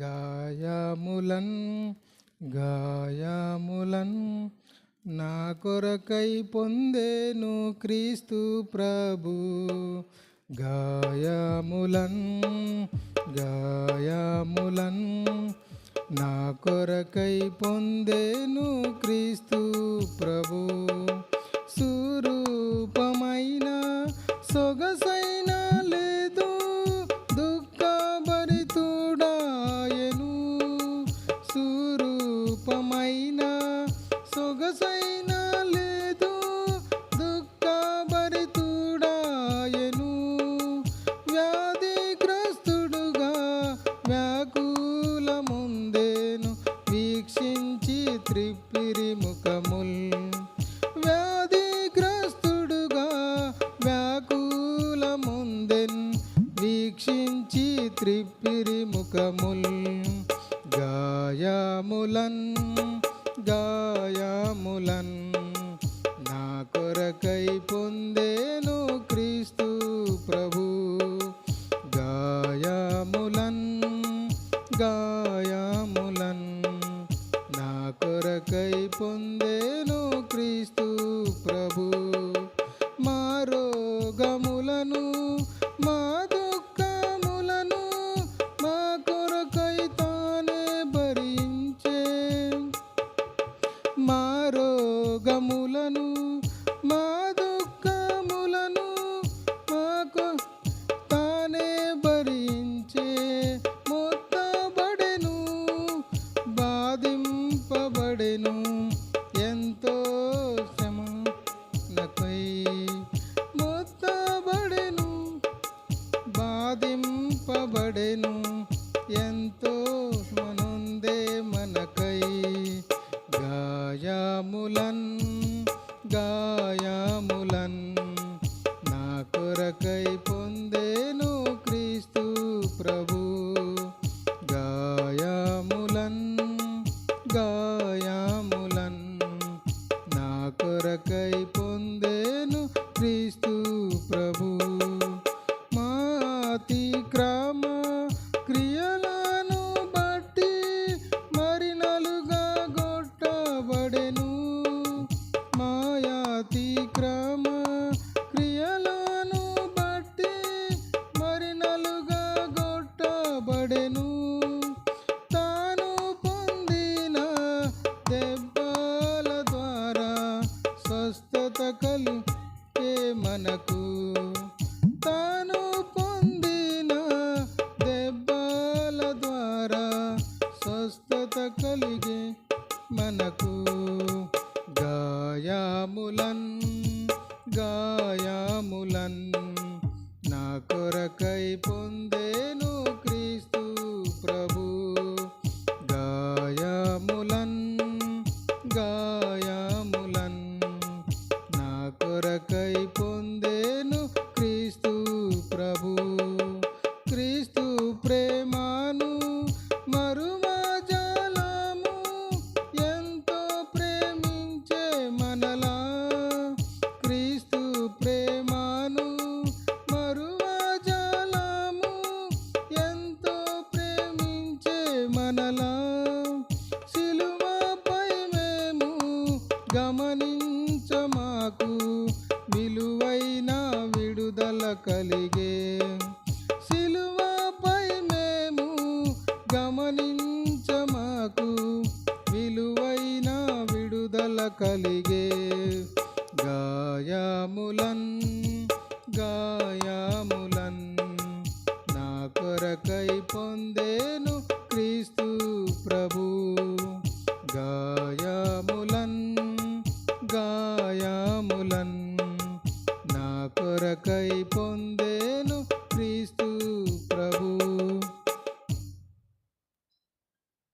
గాయములన్ గాయములన్ నా కొరకై పొందేను క్రీస్తు ప్రభు. గాయములన్ గాయములన్ నా కొరకై పొందేను క్రీస్తు ప్రభు. సురూపమైన సొగసై సొగసైనా లేదు దుఃఖభరితుడాయను. వ్యాధిగ్రస్తుడుగా వ్యాకుల ముందేను వీక్షించి త్రిప్పిరి ముఖముల్. వ్యాధిగ్రస్తుడుగా వ్యాకుల ముందెన్ వీక్షించి త్రిప్పిరి ముఖముల్. గాయములన్ గాయములన్ నా కొరకై పొందేను క్రీస్తు ప్రభు. గాయములన్ గాయములన్ నా కొరకై పొందేను క్రీస్తు ప్రభు. మా రోగములను మా దుఃఖములను మాకు తానే భరించే మొత్తబడెను బాధింపబడెను. ఎంతో శ్రమ మొత్తబడెను బాధింపబడెను. ఎంతో గాయములన్ నా కొరకై పొందేను క్రీస్తు ప్రభు. గాయములన్ గాయములన్ నా కొరకై పొందేను క్రీస్తు ప్రభు. బ్రతకలు ఏ మనకు తాను పొందిన దెబ్బల ద్వారా స్వస్థత కలిగే మనకు గాయాములన్ గాయాములన్ నా కొరకై పొందే గమనించమాకు విలువైన విడుదల కలిగే. సిలువపై మేము గమనించమాకు విలువైన విడుదల కలిగే. గాయాములన్ గాయాములన్ నా కొరకై పొందేను క్రీస్తు ప్రభు. గాయములన్ నా కొరకై పొందే